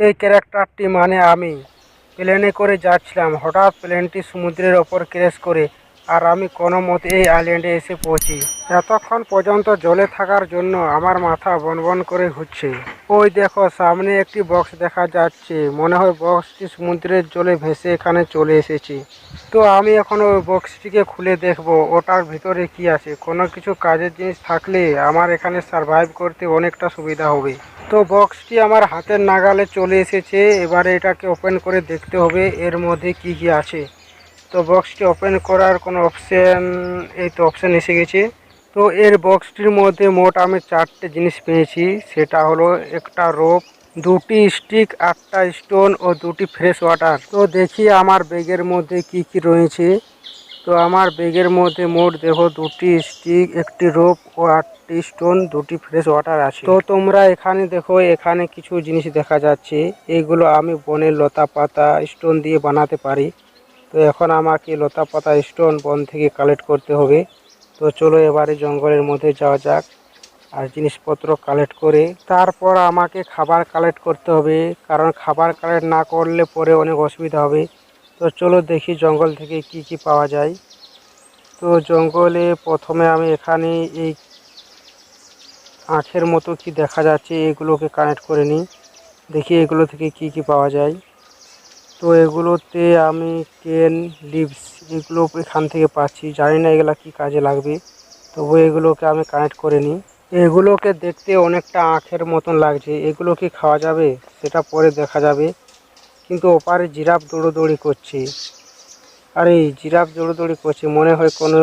এই ক্যারেক্টারটি মানে আমি। প্লেনে করে যাচ্ছিলাম। হঠাৎ প্লেনটি সমুদ্রের ওপর ক্র্যাশ করে। আর আমি কোনো মতে এই আইল্যান্ডে এসে পৌঁছি। এতক্ষণ পর্যন্ত জলে থাকার জন্য আমার মাথা বনবন করে ঘুরছে। ওই দেখো, সামনে একটি বক্স দেখা যাচ্ছে। মনে হয় বক্সটি সমুদ্রের জলে ভেসে এখানে চলে এসেছি। তো আমি এখন ওই বক্সটিকে খুলে দেখব, ওটার ভিতরে কি আছে। কোনো কিছু কাজের জিনিস থাকলে আমার এখানে সার্ভাইভ করতে অনেকটা সুবিধা হবে। তো বক্সটি আমার হাতের নাগালে চলে এসেছে। এবারে এটাকে ওপেন করে দেখতে হবে, এর মধ্যে কি কি আছে। তো বক্সটি ওপেন করার কোনো অপশান এই তো অপশন এসে গেছে। তো এর বক্সটির মধ্যে মোট আমি চারটে জিনিস পেয়েছি। সেটা হলো একটা রোপ দুটি স্টিক আটটা স্টোন ও দুটি ফ্রেশ ওয়াটার তো দেখি আমার ব্যাগের মধ্যে কি কি রয়েছে। তো আমার ব্যাগের মধ্যে মোট দেখো দুটি স্টিক একটি রোপ ও আটটি স্টোন দুটি ফ্রেশ ওয়াটার আছে। তো তোমরা এখানে দেখো, এখানে কিছু জিনিস দেখা যাচ্ছে। এইগুলো আমি বনের লতা পাতা স্টোন দিয়ে বানাতে পারি। তো এখন আমাকে লতা পাতা স্টোন বন থেকে কালেক্ট করতে হবে। তো চলো এবারে জঙ্গলের মধ্যে যাওয়া যাক, আর জিনিসপত্র কালেক্ট করে তারপর আমাকে খাবার কালেক্ট করতে হবে। কারণ খাবার কালেক্ট না করলে পরে অনেক অসুবিধা হবে। তো চলো দেখি জঙ্গল থেকে কি কি পাওয়া যায়। তো জঙ্গলে প্রথমে আমি এখানে এই আঁখের মতো কি দেখা যাচ্ছে, এগুলোকে কানেক্ট করে নিই। দেখি এগুলো থেকে কি কি পাওয়া যায়। তো এগুলোতে আমি টেন লিভস এগুলো এখান থেকে পাচ্ছি। জানি না এগুলো কি কাজে লাগবে। তবু এগুলোকে আমি কানেক্ট করে নিই। এগুলোকে দেখতে অনেকটা আখের মতন লাগছে। এগুলো কি খাওয়া যাবে? সেটা পরে দেখা যাবে। কিন্তু ওপারে জিরাফ দৌড়োদৌড়ি করছে। আর, এই জিরাফ দৌড়োদৌড়ি করছে। মনে হয় কোনো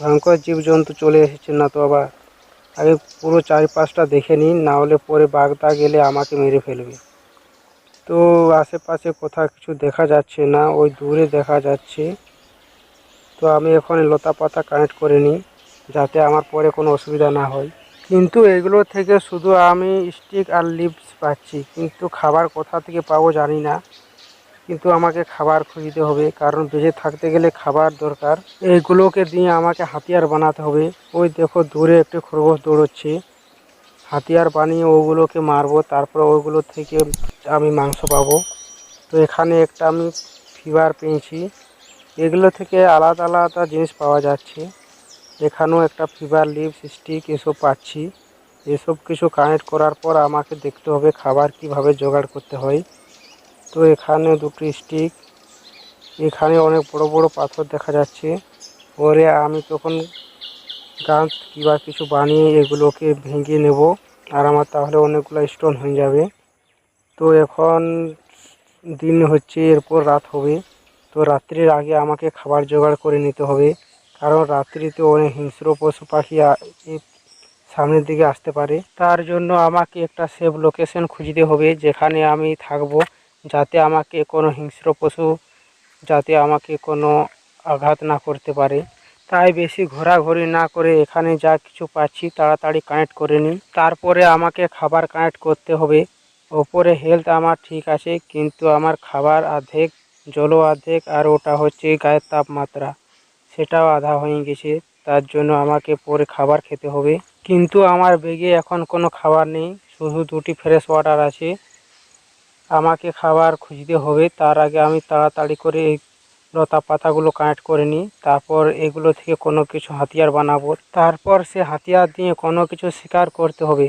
ভয়ঙ্কর জীবজন্তু চলে এসেছে না তো আবার। আগে পুরো চারিপাশটা দেখে নিন না হলে পরে বাঘটা গেলে আমাকে মেরে ফেলবে। তো আশেপাশে কোথাও কিছু দেখা যাচ্ছে না, ওই দূরে দেখা যাচ্ছে। তো আমি এখন লতা পাতা কানেক্ট করে নিই, যাতে আমার পরে কোনো অসুবিধা না হয়। কিন্তু এগুলো থেকে শুধু আমি স্টিক আর লিভস পাচ্ছি, কিন্তু খাবার কোথা থেকে পাবো জানি না। কিন্তু আমাকে খাবার খুঁজতে হবে, কারণ বেঁচে থাকতে গেলে খাবার দরকার। এইগুলোকে দিয়ে আমাকে হাতিয়ার বানাতে হবে। ওই দেখো দূরে একটি খরগোশ দৌড়চ্ছে। হাতিয়ার বানিয়ে ওগুলোকে মারবো, তারপর ওগুলো থেকে আমি মাংস পাবো। তো এখানে একটা আমি ফিভার পেয়েছি। এগুলো থেকে আলাদা আলাদা জিনিস পাওয়া যাচ্ছে। এখানেও একটা ফিভার লিভস স্টিক এসব পাচ্ছি। এসব কিছু কানেক্ট করার পর আমাকে দেখতে হবে খাবার কীভাবে জোগাড় করতে হয়। তো এখানে দুটি স্টিক, এখানে অনেক বড় বড় পাথর দেখা যাচ্ছে। পরে আমি তখন গাছ কিবা কিছু বানিয়ে এগুলোকে ভেঙে নেব। আর আমার তাহলে অনেকগুলো স্টোন হয়ে যাবে। তো এখন দিন হচ্ছে, এরপর রাত হবে। তো রাত্রির আগে আমাকে খাবার জোগাড় করে নিতে হবে। কারণ রাত্রিতে অনেক হিংস্র পশু পাখি সামনের দিকে আসতে পারে। তার জন্য আমাকে একটা সেফ লোকেশন খুঁজতে হবে, যেখানে আমি থাকব, যাতে আমাকে কোনো হিংস্র পশু, যাতে আমাকে কোনো আঘাত না করতে পারে। তাই বেশি ঘোরাঘুরি না করে এখানে যা কিছু পাচ্ছি তাড়াতাড়ি কানেক্ট করে নিই তারপরে আমাকে খাবার কানেক্ট করতে হবে। ওপরে হেলথ আমার ঠিক আছে, কিন্তু আমার খাবার অর্ধেক, জলও অর্ধেক আর ওটা হচ্ছে গায়ের তাপমাত্রা। সেটাও আধা হয়ে গেছে, তার জন্য আমাকে পরে খাবার খেতে হবে। কিন্তু আমার ব্যাগে এখন কোনো খাবার নেই, শুধু দুটি ফ্রেশ ওয়াটার আছে। আমাকে খাবার খুঁজতে হবে, তার আগে আমি তাড়াতাড়ি করে এই লতা পাতাগুলো কানেক্ট করে নিই, তারপর এগুলো থেকে কোনো কিছু হাতিয়ার বানাবো। তারপর সে হাতিয়ার দিয়ে কোনো কিছু শিকার করতে হবে,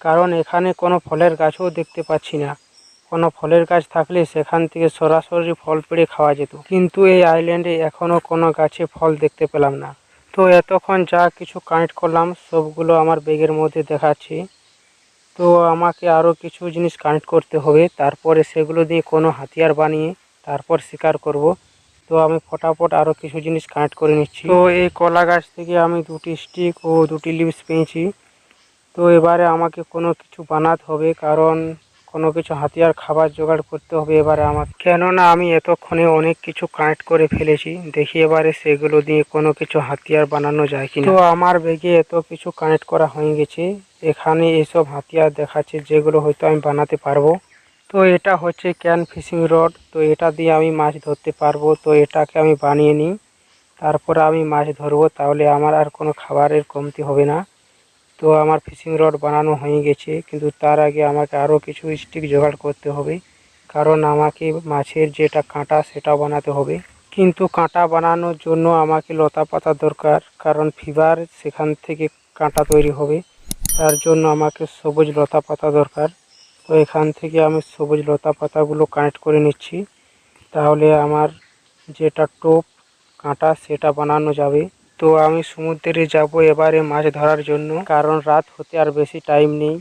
কারণ এখানে কোনো ফলের গাছও দেখতে পাচ্ছি না। কোনো ফলের গাছ থাকলে সেখান থেকে সরাসরি ফল পেড়ে খাওয়া যেত। কিন্তু এই আইল্যান্ডে এখনও কোনো গাছে ফল দেখতে পেলাম না। তো এতক্ষণ যা কিছু কানেক্ট করলাম, সবগুলো আমার ব্যাগের মধ্যে দেখাচ্ছি। তো আমাকে আরও কিছু জিনিস কানেক্ট করতে হবে, তারপরে সেগুলো দিয়ে কোনো হাতিয়ার বানিয়ে তারপর শিকার করব। তো আমি ফটাফট আরও কিছু জিনিস কানেক্ট করে নিচ্ছি। তো এই কলা গাছ থেকে আমি দুটি স্টিক ও দুটি লিভস পেয়েছি। তো এবারে আমাকে কোনো কিছু বানাতে হবে, কারণ কোনো কিছু হাতিয়ার খাবার জোগাড় করতে হবে এবারে আমার। কেননা আমি এতক্ষণে অনেক কিছু কানেক্ট করে ফেলেছি, দেখি এবারে সেগুলো দিয়ে কোনো কিছু হাতিয়ার বানানো যায় কিনা। তো আমার ব্যাগে এত কিছু কানেক্ট করা হয়ে গেছে, এখানে এসব হাতিয়ার দেখাচ্ছে যেগুলো হয়তো আমি বানাতে পারব। তো এটা হচ্ছে ক্যান ফিশিং রড। তো এটা দিয়ে আমি মাছ ধরতে পারব। তো এটাকে আমি বানিয়ে নিই। তারপরে আমি মাছ ধরবো। তাহলে আমার আর কোনো খাবারের কমতি হবে না। তো আমার ফিশিং রড বানানো হয়ে গেছে। কিন্তু তার আগে আমাকে আরও কিছু স্টিক জোগাড় করতে হবে। কারণ আমাকে মাছের যেটা কাঁটা সেটা বানাতে হবে। কিন্তু কাঁটা বানানোর জন্য আমাকে লতা পাতা দরকার। কারণ ফিবার সেখান থেকে কাঁটা তৈরি হবে। তার জন্য আমাকে সবুজ লতা পাতা দরকার। তো এখান থেকে আমি সবুজ লতা পাতাগুলো কানেক্ট করে নিচ্ছি। তাহলে আমার যেটা টোপ, কাঁটা সেটা বানানো যাবে। তো আমি সমুদ্রে যাব এবারে মাছ ধরার জন্য, কারণ রাত হতে আর বেশি টাইম নেই।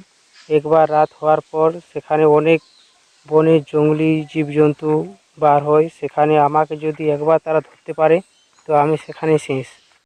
একবার রাত হওয়ার পর সেখানে অনেক বনে জঙ্গলি জীবজন্তু বার হয়। সেখানে আমাকে যদি একবার তারা ধরতে পারে, তো আমি সেখানে শেষ।